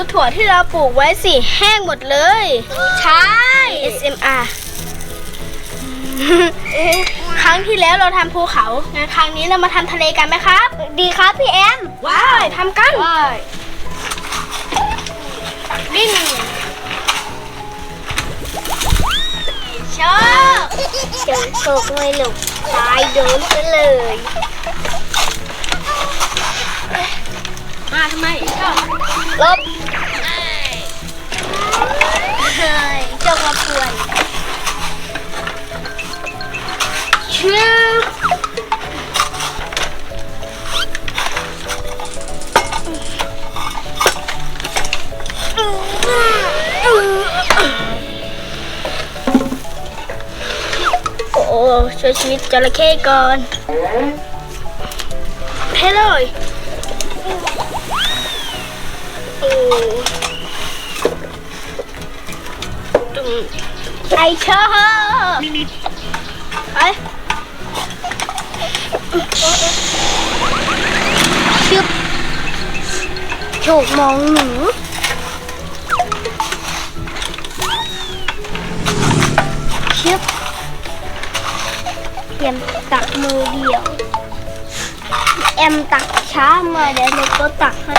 ดูถั่วที่เราปลูกไว้สิแห้งหมดเลย ใช่ SMR ครั้งที่แล้วเราทำภูเขางั้นครั้งนี้เรามาทำทะเลกันไหมครับ ดีครับพี่แอม ว้าวทำกันดิ้นชอบเจอโชคไม่หนุกตายโดนซะเลย มาทำไมชอบลบเฮ้ยจงมาป่วนชื่อโอ้ช่วยชีวิตจระเข้ก่อนเฮ้เลย ไอเชอร์ไปชึบโฉกมองหนูชึบเตรียมตักมือเดียว แอมตักช้ามาเดี๋ยวหนูก็ตักให้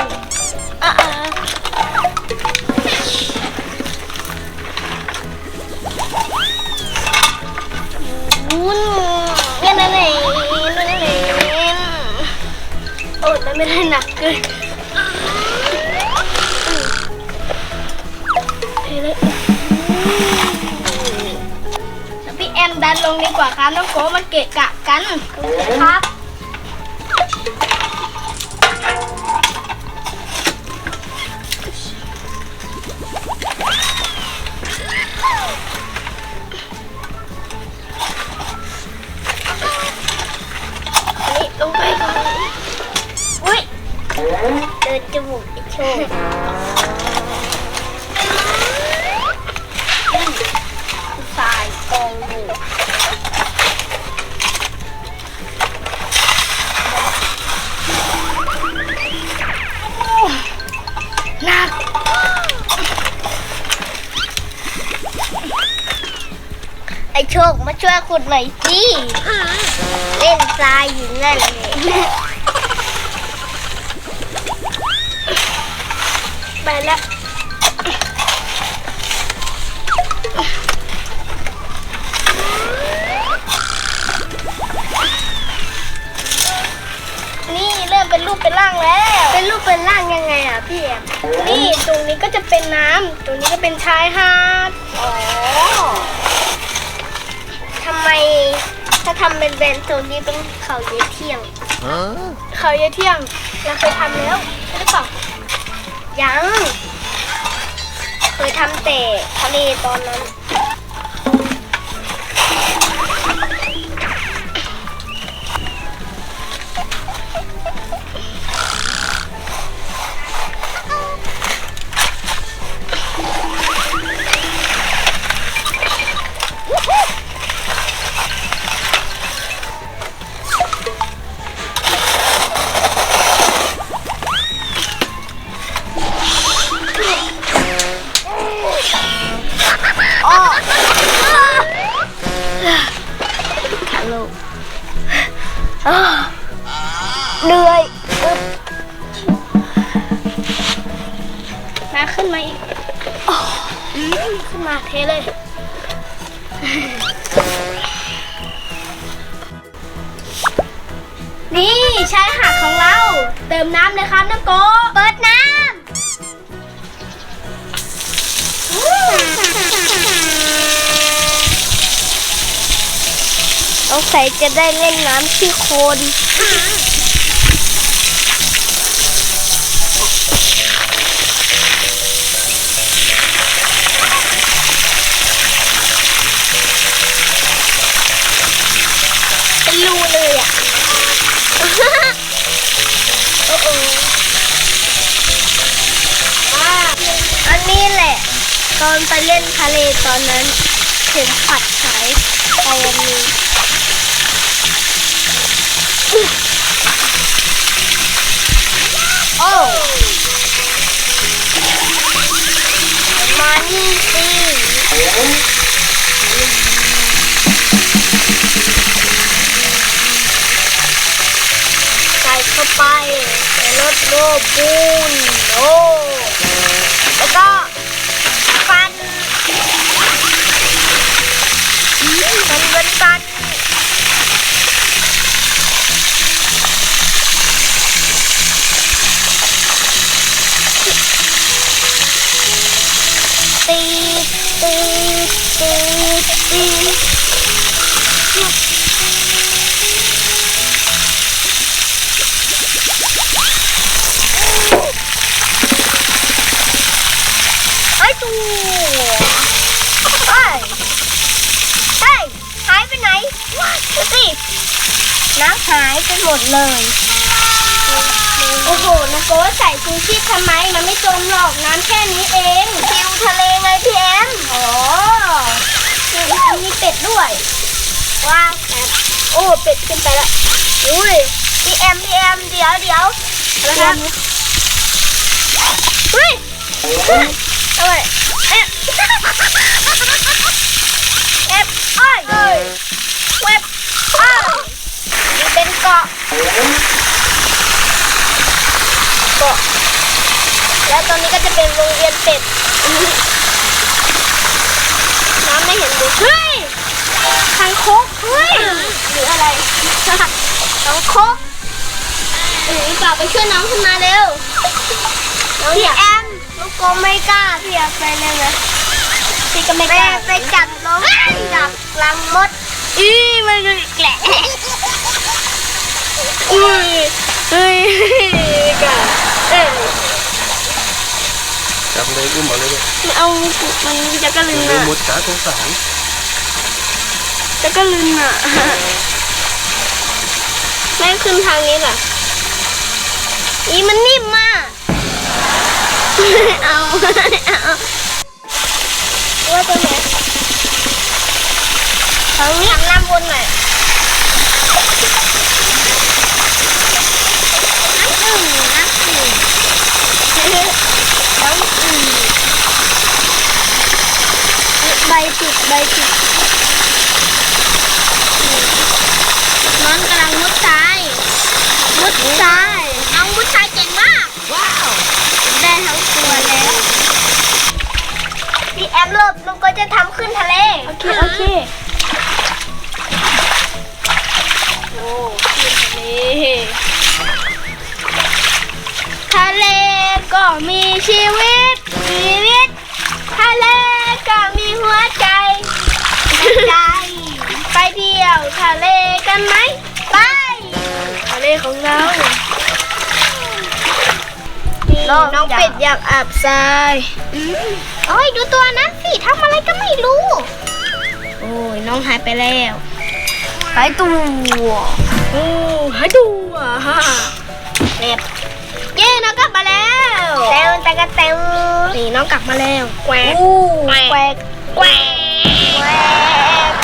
ไม่ได้หนักเกินพี่แอมดันลงดีกว่าครับน้องโกมันเกะกะกันครับ มูกไอ้โชคสายกองหมูหนักไอ้โชคมาช่วยขุดหน่อยสิ เล่นทรายอยู่นั่นเลย ไปแล้วนี่เริ่มเป็นรูปเป็นร่างแล้ว เป็นรูปเป็นร่างยังไงอะพี่แอมนี่ตรงนี้ก็จะเป็นน้ำตรงนี้ก็เป็นชายหาดอ๋อทำไมถ้าทำเป็นแบรนด์ตรงนี้เป็นเขาเยเที่ยง เขาเยายเที่ยงเราเคยทำแล้วใช่หรือเปล่า ยังเคยทำแต่ทะเลตอนนั้น เทเลย นี่ชายหาดของเรา เติมน้ำเลยครับน้องโก เปิดน้ำสงสัยจะได้เล่นน้ำที่โคน รูเลยอะ โอ้โหอันนี้แหละ ตอนไปเล่นทะเลตอนนั้นเห็นผัดหายไปอันนี้ ร ตัวเฮ้ยเฮ้ยหายไปไหนดูสิน้ำหายไปหมดเลย โอ้โหนะโก้ใส่ชูชีพทำไม มันไม่จมหรอกน้ำแค่นี้เองทิวทะเลไงพี่แอมอ๋อพี่แอมมีเป็ดด้วยว้าวโอ้เป็ดขึ้นไปละอุ้ยพี่แอมพี่แอมเดี๋ยวเดี๋ยวแล้วครับเฮ้ย เอาไว้เอ๊ะเอ๊ะอ้อยเว็บอ้อยมันเป็นเกาะเกาะแล้วตอนนี้ก็จะเป็นโรงเรียนเป็ดน้ำไม่เห็นเลยเฮ้ยทางคกเฮ้ยหรืออะไรทางคกหรือเปล่าไปช่วยน้องขึ้นมาเร็วน้องอยากแอมลู กโกไม่กล้าพี่อยากไปเลยไหมพี่ก็ไม่กล้าไปจับน้องจับลังมด อีมันแกละอุ้ยเฮ้ยกะเอ้ยจับเลยอุ้มเอาเลยเลยไม่เอามันจะกระลืนเลยอะหมดขาสงสารจะกระลืนอะแม่ขึ้นทางนี้ล่ะอีมันนิ่มมาก ไม่เอาไม่เอาว่าตัวไหนทาทางล่าบนหน่อยน้ำอึ่งน้ำอึ่งน้ำอึ่งใบติดใบติดน้องกำลังมุดทรายมุดทราย พี่แอมหลบลุงก็จะทำขึ้นทะเล โอเค โอเค โอ้ขึ้นทะเล ทะเลก็มีชีวิต ชีวิต ทะเลก็มีหัวใจ ใจ ไปเที่ยวทะเลกันไหม ไป ทะเลของเราน้องน้องเป็ดอยากอาบทราย โอ้ยดูตัวนั้นสิทำอะไรก็ไม่รู้ โอ้ยน้องหายไปแล้วหายตัวโอ้หายตัวฮ่าเน็บเย้น้องกลับมาแล้วเต้วตะกะเต้วนี่น้องกลับมาแล้วแกวกแกวกแกวกแกวก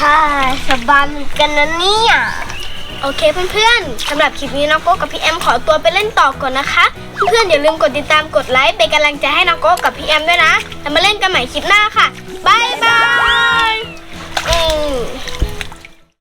ฮ่าสบายเหมือนกันนะเนี่ย โอเคเพื่อนๆสำหรับคลิปนี้น้องโก้กับพี่แอมขอตัวไปเล่นต่อก่อนนะคะ เพื่อนๆอย่าลืมกดติดตามกดไลค์เป็นกำลังใจให้น้องโก้กับพี่แอมด้วยนะแล้วมาเล่นกันใหม่คลิปหน้าค่ะบายบายอืม